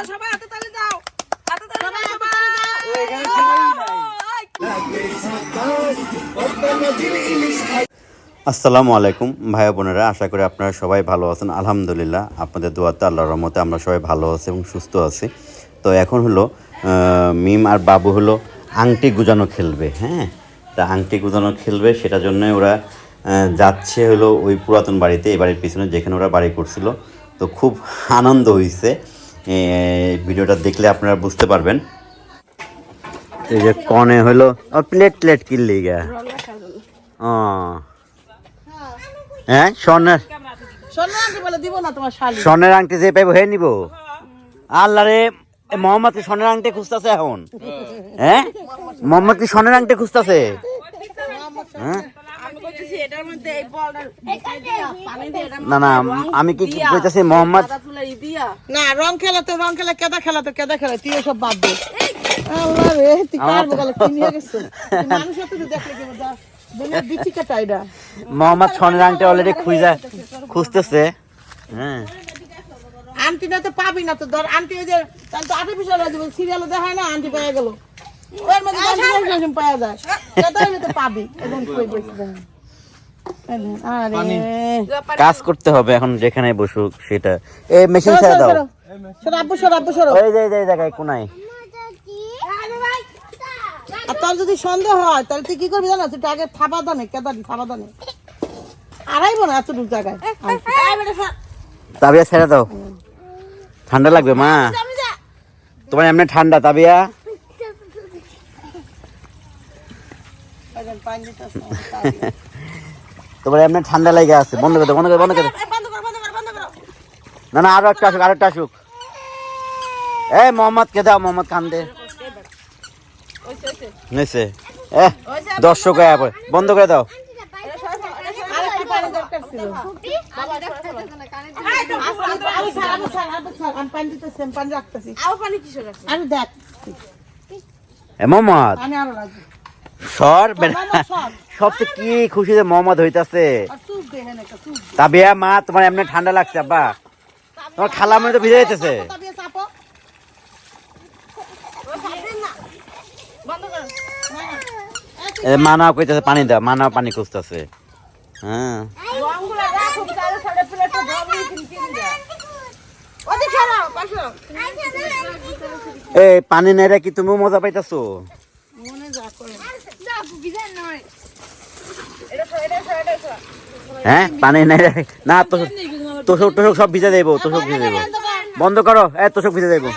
দাও সবাই হাতে তালি দাও। হাতে তালি দাও সবাই আসসালামু আলাইকুম ভাই বোনেরা আশা করি আপনারা সবাই ভালো আছেন। আলহামদুলিল্লাহ আপনাদের দোয়াতে আল্লাহর রহমতে আমরা সবাই ভালো আছি এবং সুস্থ আছি। তো এখন হলো মিম আর বাবু হলো আংটি গুজানো খেলবে হ্যাঁ? তা আংটি গুজানো খেলবে সেটার জন্য ওরা যাচ্ছে হলো ওই পুরাতন বাড়িতে এই বাড়ির পিছনে যেখানে ওরা বাড়ি করছিল। তো খুব আনন্দ হয়েছে ভিডিওটা দেখলে আপনারা বুঝতে পারবেন। এই যে কনে হলো প্লেট প্লেট কিনলি গা। ও। হ্যাঁ স্বর্ণের শোনো আন্টি বলে দিব না তোমার শালি। স্বর্ণের আংটি যে পাইবো হে নিব। আল্লাহ রে মোহাম্মদ কি স্বর্ণের আংটি খুঁজতেছে এখন। হ্যাঁ? মোহাম্মদ কি স্বর্ণের আংটি খুঁজতেছে। হ্যাঁ? না না আমি কি কইতাছি মোহাম্মদ না রং খেলা তো রং খেলা কেদা খেলা তো কেদা খেলা তুই সব বাদ দে। আল্লাহ রে তুই কার বগালে কি নিয়ে গেছ? মানুষ তো দেখলে কি মজা দুনিয়া বিচি কাটা এটা। মোহাম্মদ স্বর্ণের আংটি অলরেডি খুঁজা খুঁজতেছে। হ্যাঁ। আন্টি না তো পাবি না তো ধর আন্টি ওই যে তাহলে তো আর্টিফিশিয়াল হয়ে যাবে সিরিয়ালে দেখায় না আন্টি পেয়ে গেল। ওর মধ্যে পাওয়া যায়। সেটা তো পাবি আরে কাজ করতে হবে এখন যেখানে বসুক সেটা। এই মেশিন ছেড়ে দাও। সর। আব্বু সর আব্বু সর। ওই এই যে এই জায়গায় কোনায়। আর তোর যদি সন্দেহ হয় তাহলে তুই কি করবি জানো তুই আগে থাবা দানে কেদারি থাবা দানে। আড়াইবো না এতটুকু জায়গায়? তাবিয়া ছেড়ে দাও। ঠান্ডা লাগবে মা। তোমার এমনি ঠান্ডা তাবিয়া। তোমার এমনি ঠান্ডা লেগে আছে বন্ধ করে দাও বন্ধ করে বন্ধ করে দাও। বন্ধ কর বন্ধ কর বন্ধ কর না না আরও একটা আসুক আরও একটা আসুক এই মোহাম্মদ কে দাও মোহাম্মদ খান দে নিছে এ দর্শক। বন্ধ করে দাও এ মোহাম্মদ। সর সবচেয়ে কি খুশিতে মোহাম্মদ হইতাছে দে। তাবিয়া মা তোমার এমনি ঠান্ডা লাগছে আব্বা তোমার খালা মনে তো ভিজে যেতেছে তাবিয়া চাপো। বন্ধ কর। না, না। এ মানা কইতাছে পানি দাও মানা পানি খুঁজতেছে হ্যাঁ। এই পানি নেড়ে কি তুমি মজা পাইতেছো মনে যা করে। এটা সর, এটা সর, এটা সর। হ্যাঁ পানি নেড়ে না, তোষক তোষক তোষক সব ভিজে দেবো তোষক ভিজে দেবো বন্ধ করো, এ, তোষক ভিজে দেবো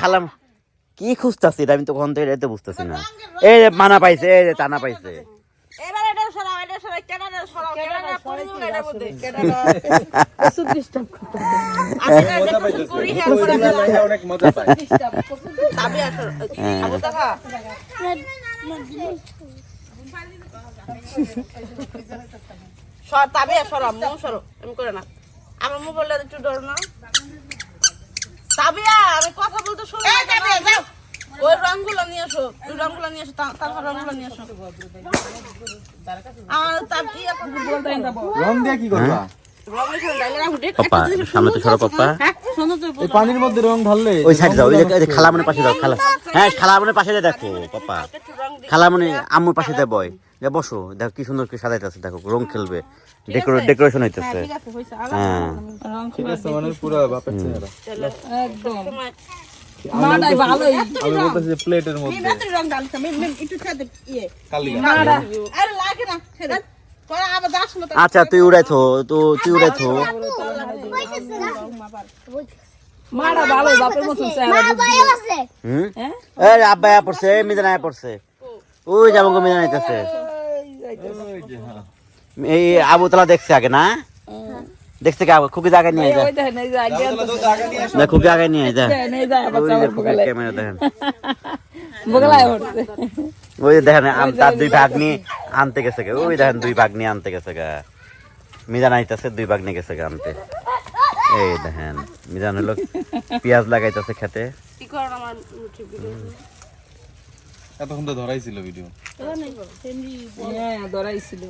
খালাম। কি খুঁজতেছি আমি তো কখন থেকে বুঝতেছি না। এই মানা পাইছে, এই টানা পাইছে এবার এটা সরাও, এটা সরাও, কেনাটা সরাও, কেনাটা পড়ে যাবে এটার মধ্যে। আমি করি, হ্যাঁ, করে না। আমার মোবাইলটা একটু ধরো না। চাবিয়া, আমি কথা বলতে শুনো না। ওই রংগুলো নিয়ে আসো ওই রংগুলো নিয়ে আসো তারপর রংগুলো নিয়ে আসো। আর চাবি এখন বলতে রং দিয়ে কি করবা? সামনে তো সরো হ্যাঁ, এই পানির মধ্যে রং ঢাললে ওই সাইড যাও ওই যে- ওই খালামনের পাশে যাও খালা হ্যাঁ খালামনের পাশে দেখো পাপা একটু রং আম্মুর পাশে দেয় বয়। যে বসো দেখো কি সুন্দর কি সাজাইতেছে দেখো রং খেলবে। ডেকোরেশন হইতেছে। হ্যাঁ ঠিক আছে মানে পুরো বাপের চেহারা। আমি বলতেছি যে প্লেটের মধ্যে রাত্রি রং একটু ইয়ে। কালি আরে লাগে না, ছেড়ে তো। আচ্ছা তুই উড়াই থো তো তুই উড়াই থো হুম এই আব্বা আয়া পড়ছে এই মিজান আয়া পড়ছে ওই যাব গো মিজান আইতাছে ওই যে হ্যাঁ এই আবু তালা দেখছে আগে না দেখছে কি খুকি আগে নিয়ে যায় না খুকি আগে নিয়ে যায় ক্যামেরা দেখেন। ওই দেখেন আম- তার দুই ভাগ নিয়ে আনতে গেছে গে। ওই দেখেন দুই ভাগ নিয়ে আনতে গেছে গা। মিজান আইতাছে দুই ভাগ নিয়ে গেছে গা আনতে। এই দেখেন মিজান হলো পেঁয়াজ লাগাইতেছে খেতে? এতক্ষণ তো ধরাইছিল ভিডিও হ্যাঁ ধরাইছিল।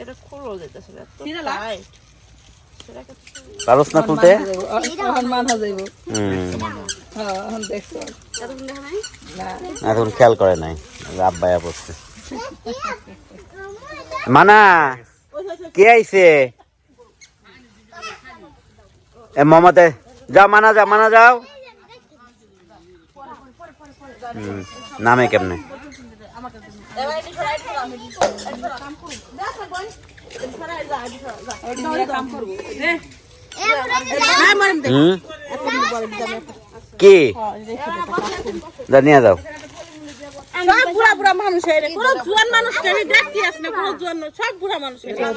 এটা খুলো যেতেছে এত টাইট পারস না তুলতে? এখন মানা হ্যাঁ এখন খেয়াল করে নাই। আব্বায়া পড়ছে মানা কে আইছে? এ মমতে যাও মানা যাও মানা যাও। নামে কেমনে? কি? যা নিয়ে যাও। সব বুড়া বুড়া মানুষ এরে কোনো জোয়ান মানুষ কেন দেখতে আসে না কোনো জোয়ান মানুষ, সব বুড়া মানুষ এরে। এটার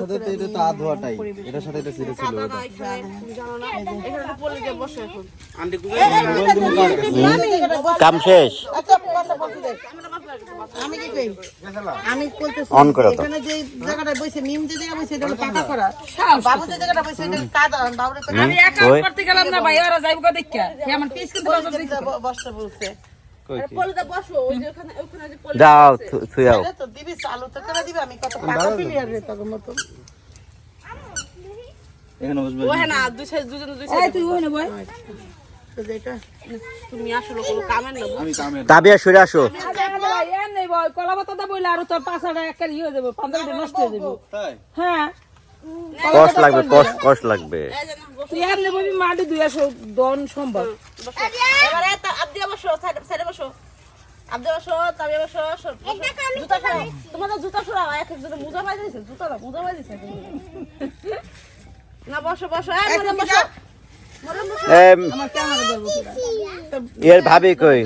সাথে তো এটা তো আধোয়াটাই। এটার সাথে এটা ছিল এটা। এখানে পড়ে গিয়ে বসে এখন। কাম শেষ। আচ্ছা, কথা বলতে দে। আমি কি কই? আমি বলতেছি অন করে এখানে যে জায়গাটা বসে যে জায়গা বসে এটা পাকা করা। বাবু যে জায়গাটা বসে এটা কাদা। বাবুরে তো একা করতে গেলাম না ভাই ওরা যাইব দেখা হে আমার পিস কিন্তু বসতে বলছে। যাও থুয়াও দিবি চালু তো করে দিবি আমি কত পাকা প্লেয়ার রে তোর মতো এখানে বসবে। ও না দুই সাইড দুজন দুই এই তুই ওখানে বই তো যেটা তুমি আসলে কোনো কামের না আমি তাবিয়া সরে আসো। ভাই এর নেই বই কলা পাতা বইলে আর তোর পাঁচটা একটা ইয়ে হয়ে যাবে নষ্ট হয়ে যাবে। হ্যাঁ। কষ্ট লাগবে কষ্ট কষ্ট লাগবে। তুই আর নেবি মাটি দুই আসো দন সম্ভব এবারে তা বসো সাইডে সাইডে বসো। আব্দিয়া বসো তাবিয়া বসো জুতা সরাও। তোমাদের জুতা সরাও এক এক মোজা বাই দিয়েছে জুতা না মোজা বাই দিয়েছে না বসো বসো। মরম বসো। এম, আমার ক্যামেরা ধরবো এর ভাবি কই?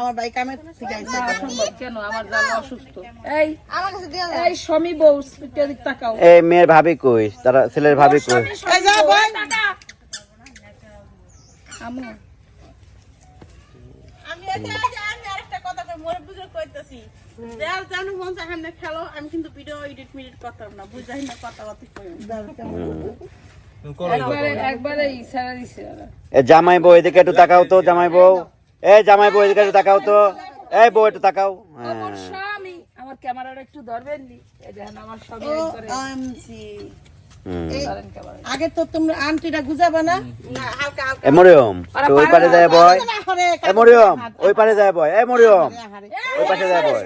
আমার ভাই কামে ঠিক আছে সম্ভব কেন? আমার জানা অসুস্থ। এই আমার কাছে দিয়ে এই সমী বউ দিক তাকাও। এই মেয়ের ভাবি কই? তারা ছেলের ভাবি কই? এই যা ভাই আমু আমি এটা যে আমি আরেকটা কথা কই মোরে বুঝে কইতাছি যার জানো মন চায় সামনে খেলো আমি কিন্তু ভিডিও এডিট মিডিট করতাম না বুঝাই না কথা কথা কই তুমি করো একবারে একবারে ইশারা দিছে ওরা এ জামাই বউ এদিকে একটু তাকাও তো জামাই বউ। এই জামাই বউ এদিকে একটু তাকাও তো। এই বউ একটু তাকাও। হ্যাঁ। আমার স্বামী আমার ক্যামেরাটা একটু ধরবেন নি? এই দেখেন আমার স্বামী আগে তো তোমরা আন্টিটা গুজাবা না? না হালকা হালকা। এ তো ওই পারে যায় বয় আরে এ মরিয়ম ওই পারে যায় বয় এ মরিয়ম ওই পাশে যায় বয়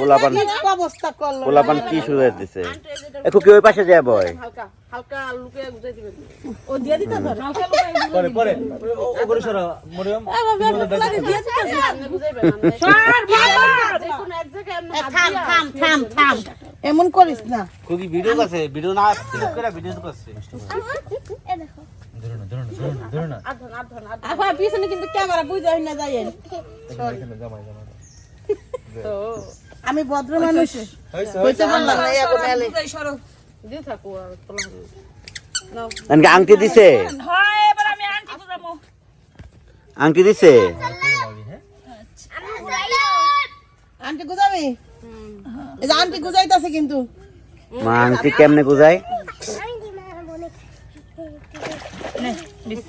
পোলাপান কি অবস্থা করল? পোলাপান কি শুরু দিছে? কি ওই পাশে যায় বয় হালকা হালকা লুকে গুজাই দিবেন। ও দিয়ে দিতে ধর হালকা লুকাই পরে। পরে ওগরে সরা মরিয়ম দিয়ে দিতে সর বাবা যে কোনো এক জায়গায় আপনি থাম থাম থাম থাম। এমন করিস না। খুবই ভিডিও আছে ভিডিও না ক্লিক করে ভিডিও করছে। ধরো না পিছনে কিন্তু ক্যামেরা বুঝাই জামাই আমি ভদ্র মানুষ। হইতে পারলাম না এখন এলে দিয়ে থাকো আর তোলা এনকে আংটি দিছে? হয় এবার আমি আন্টি বুঝামু আংটি দিছে? আন্টি গুজাবি এই যে আন্টি গুজাইতাছে কিন্তু। মা আংটি কেমনে গুজাই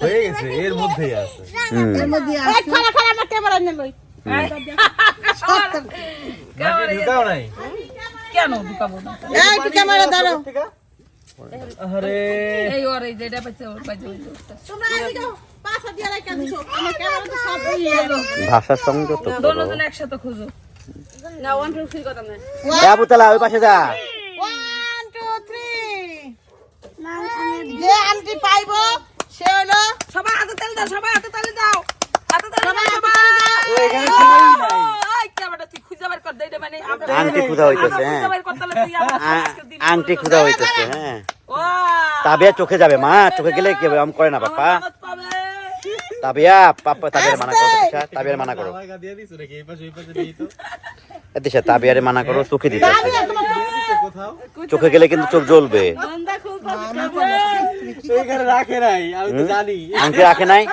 হয়ে গেছে এর মধ্যেই আছে। এর মধ্যে আছে। খালা খালা আমার ক্যামেরা নিয়ে লই। ঢুকাও নাই? কেন ঢুকাবো? না এই একটু ক্যামেরা ধরো আরে। এই ওর এই যেটা পাইছে ওর পাইছে। তোমরা এদিকে তো ভাষার দোনোজন একসাথে খুঁজো। ওই পাশে যা। যে আন্টি পাইবো সে হলো সবাই হাতে তালি দাও সবাই হাতে দাও। হাতে দাও খুঁজা হইতেছে হ্যাঁ। হইতেছে হ্যাঁ। ও চোখে যাবে মা চোখে গেলে কি হবে আম করে না পাবে তাবিয়া পাপা তাবিয়ার মানা করো দিশা তাবিয়ার মানা করো দিশা তাবিয়ারে মানা করো চোখে দিতে চোখে গেলে কিন্তু চোখ জ্বলবে বন্ধা রাখে নাই আমি তো জানি আংটি রাখে নাই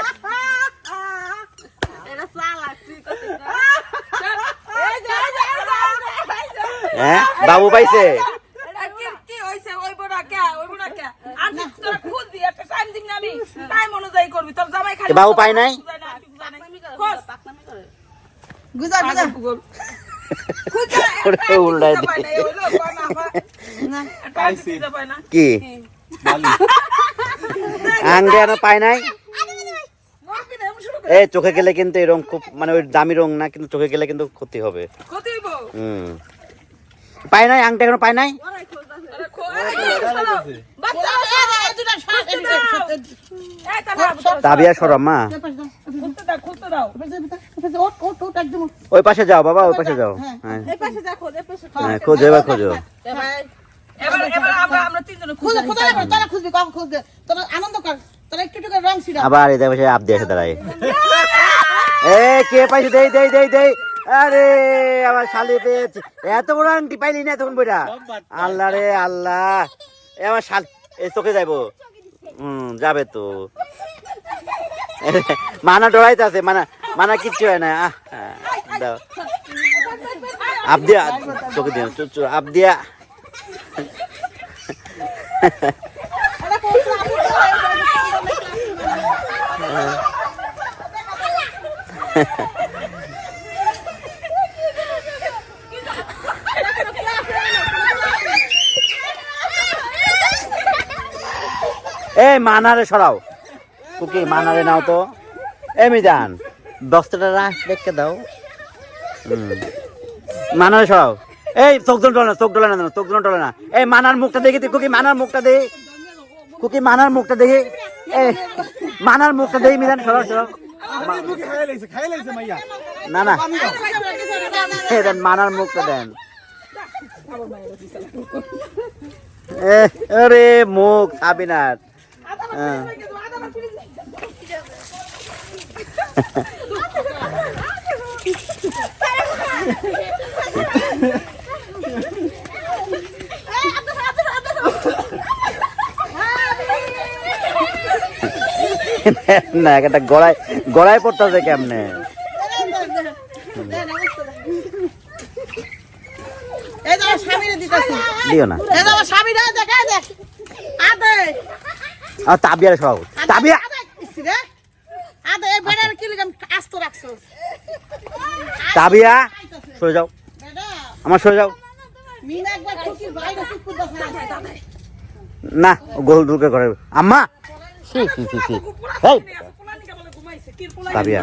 এটা চালাক তুই কত এই যে এই যে, এই যে, এই যে, এই যে। হ্যাঁ বাবু পাইছে এটা কি কি হইছে ওই বড় কে ওই বড় কে আন্টি তোরা খুঁজবি একটা টাইম দিবি না আমি টাইম অনুযায়ী করবি। তোর জামাই খালি বাবু পায় নাই? গুজা গুজা উল্টাই। কি? আঙ্গে আর পায় নাই? চোখে গেলে কিন্তু এই রং খুব মানে ওই দামি রং না কিন্তু চোখে গেলে কিন্তু ক্ষতি হবে। হুম। পায় নাই? আংটা এখনও পায় নাই? তাবিয়া খুলতে দাও। ওই পাশে যাও বাবা ওই পাশে যাও। হ্যাঁ। এই পাশে দেখো, এই পাশে খো। হ্যাঁ খোঁজো এবার খোঁজো। এবার এবার আমরা আমরা তিনজনে খুঁজে আনন্দ কর তোরা একটু একটু করে রং ছিড়া। আবার এই দেখো আপ দিয়ে এসে দাঁড়ায়। এ কে পাইছে? দেই দেই দেই দেই। আরে আমার শালি পেয়েছে। এত বড় আংটি পাইলি না তখন বইটা? আল্লাহ রে আল্লাহ। এ আমার শাল এ চোখে যাইবো। হুম যাবে তো। মানা ডরাইতে আছে মানা মানা কিচ্ছু হয় না। দাও। আপ দিয়া চোখে দিয়া চো- চো- আপ দিয়া। এই মানারে সরাও। কুকি মানারে নাও তো। এ মিজান দশটা রাখ দেখে দাও। মানারে সরাও। এই চোখ দুটো না চোখ ডলে না চোখ দুটো ডলে না। এই মানার মুখটা দেখি তুই কুকি মানার মুখটা দেখি। কুকি মানার মুখটা দেখি। এই মানার মুখটা দেখি মিজান সরাও সরাও। না না। দেন মানার মুখটা দেন। এ, আরে মুখ সাবিনার। হ্যাঁ না একটা গড়ায় গড়ায় পড়তেছে কেমনে? দিও না এই তো আমার স্বামীরা দেখ এই দেখ আদে আর তাবিয়ার সব তাবিয়া তাবিয়া সরে যাও। আমার সরে যাও। মিনা না গোল দুর্গে ঘরে। আম্মা! তাবিয়া।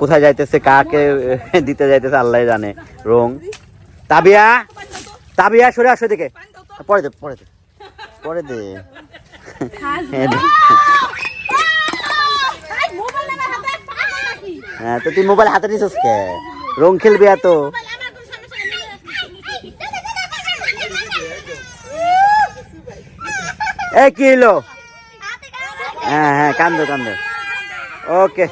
কোথায় যাইতেছে কাকে দিতে যাইতেছে আল্লাহ জানে। রং। তাবিয়া! তাবিয়া সরে আসো দিকে পরে দে পরে দে। পরে দে। হ্যাঁ, দে। হ্যাঁ তো তুই মোবাইল হাতে নিছিস কে? রং খেলবি এত। এ কি হলো হ্যাঁ হ্যাঁ কান্দো কান্দো। ওকে।